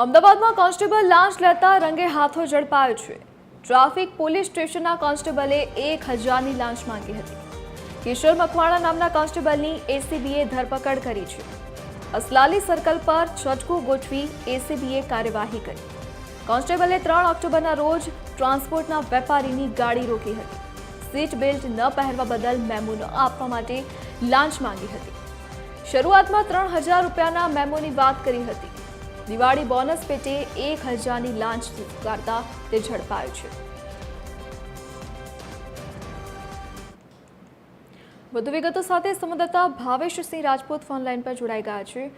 અમદાવાદમાં કોન્સ્ટેબલ લાંચ લેતા રંગે હાથો ઝડપાયો છે. ટ્રાફિક પોલીસ સ્ટેશનના કોન્સ્ટેબલે એક હજારની લાંચ માંગી હતી. કિશોર મકવાણા નામના કોન્સ્ટેબલની એસીબીએ ધરપકડ કરી છે. અસલાલી સર્કલ પર છટકું ગોઠવી એસીબીએ કાર્યવાહી કરી. કોન્સ્ટેબલે ત્રણ ઓક્ટોબરના રોજ ટ્રાન્સપોર્ટના વેપારીની ગાડી રોકી હતી. સીટ બેલ્ટ ન પહેરવા બદલ મેમો આપવા માટે લાંચ માંગી હતી. શરૂઆતમાં ત્રણ હજાર રૂપિયાના મેમોની વાત કરી હતી. દિવાળી બોનસ પેટે એક હજારની લાંચ સ્વીકારતા તે ઝડપાયો છે. વધુ વિગતો સાથે સંવાદદાતા ભાવેશ સિંહ રાજપૂત ફોનલાઈન પર જોડાઈ ગયા છે.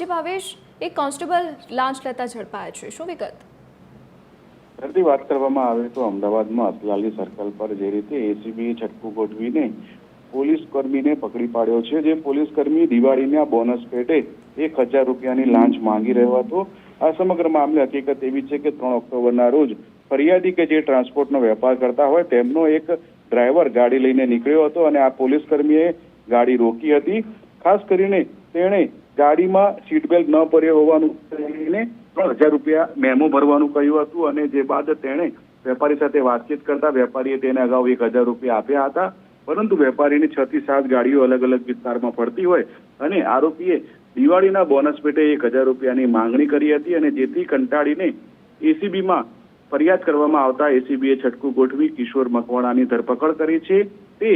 જે ભાવેશ, એક કોન્સ્ટેબલ લાંચ લેતા ઝડપાયા છે. શું વિગત? ફરીથી વાત કરવામાં આવે તો અમદાવાદમાં અસલાલી સર્કલ પર જે રીતે એસીબી છટકું ગોઠવીને પોલીસ કર્મીને પકડી પાડ્યો છે, જે પોલીસ કર્મી દિવાળીના બોનસ પેટે એક હજાર રૂપિયાની લાંચ માંગી રહ્યો હતો. આ સમગ્ર મામલે હકીકત એવી છે કે ત્રણ ઓક્ટોબરના રોજ ફરિયાદી કે જે ટ્રાન્સપોર્ટનો વેપાર કરતા હોય તેમનો એક ડ્રાઈવર ગાડી લઈને નીકળ્યો હતો અને આ પોલીસ કર્મીએ ગાડી રોકી હતી. ખાસ કરીને તેણે ગાડીમાં સીટ બેલ્ટ ન પહેર્યો હોવાનું ત્રણ હજાર રૂપિયા મેમો ભરવાનું કહ્યું હતું અને જે બાદ તેણે વેપારી સાથે વાતચીત કરતા વેપારીએ તેને અગાઉ એક હજાર રૂપિયા આપ્યા હતા. પરંતુ વેપારીની છ થી સાત ગાડીઓ અલગ અલગ વિસ્તારમાં ફરતી હોય અને આરોપીએ દિવાળીના બોનસ પેટે એક હજાર રૂપિયાની માંગણી કરી હતી અને જેથી કંટાળીને એસીબીમાં ફરિયાદ કરવામાં આવતા એસીબીએ છટકું ગોઠવી કિશોર મકવાણાની ધરપકડ કરી છે. તે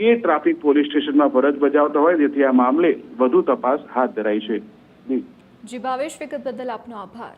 એ ટ્રાફિક પોલીસ સ્ટેશનમાં ફરજ બજાવતા હોય, જેથી આ મામલે વધુ તપાસ હાથ ધરાઈ છે. જી ભાવેશ વિગત બદલ આપનો આભાર.